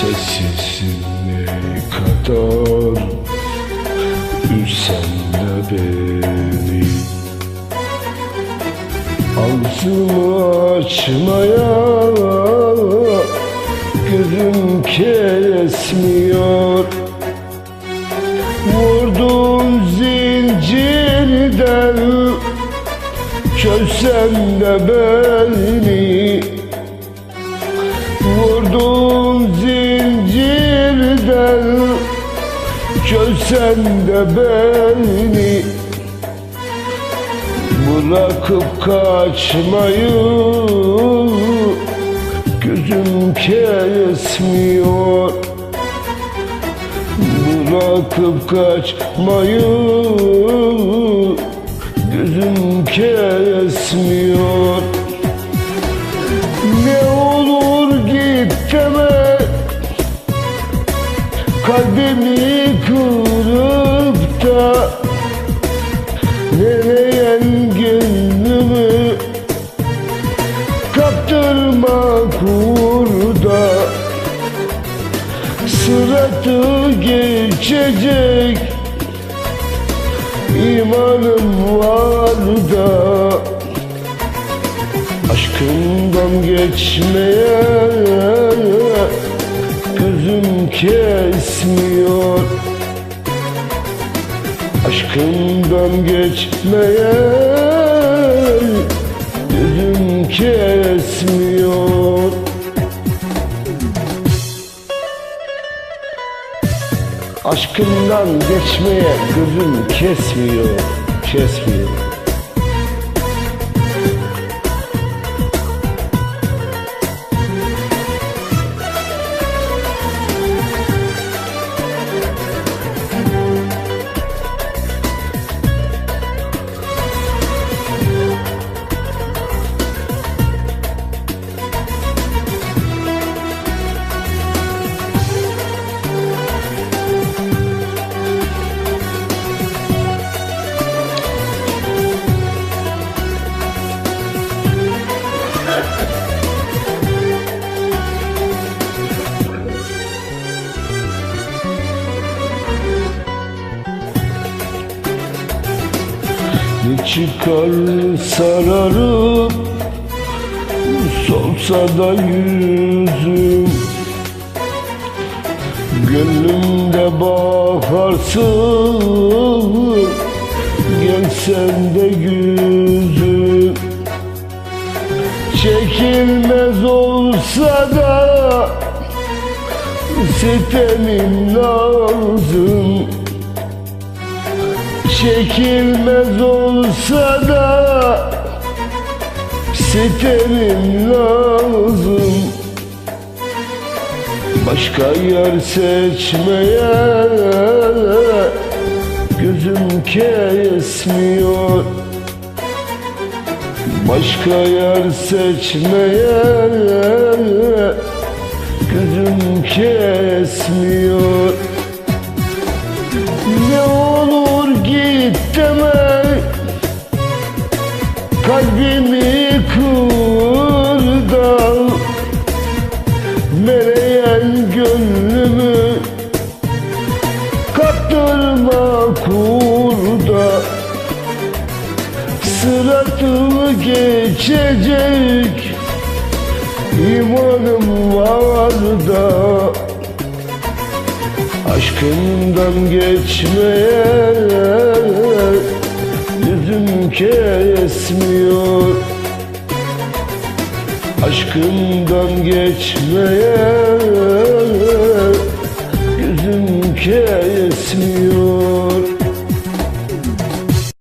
Sessizsin ne kadar Üzsen beni. Ağzımı açmaya Gözüm kesmiyor. Vurdum zincirden Çözsen de beni Çözsen de beni Bırakıp kaçmayı Gözüm kesmiyor. Bırakıp kaçmayı Gözüm kesmiyor Kalbimi kırıp da Nereye gönlümü Kaptırma kurda. Sıratı geçecek imanım var da. Aşkından geçmeye Gözüm kesmiyor. Aşkından geçmeye. Gözüm kesmiyor. Aşkından geçmeye gözüm kesmiyor Kesmiyor çıkar sararıp Solsa da yüzüm. Gönlümde bakarsın Gelsen de yüzüm. Çekilmez olsa da Sitemim lazım Çekilmez olsa da Sitemim lazım. Başka yer seçmeye Gözüm kesmiyor. Başka yer seçmeye Gözüm kesmiyor sıratımı geçecek İmanım var da Aşkından geçmeye Yüzüm kesmiyor. Aşkından geçmeye Yüzüm kesmiyor.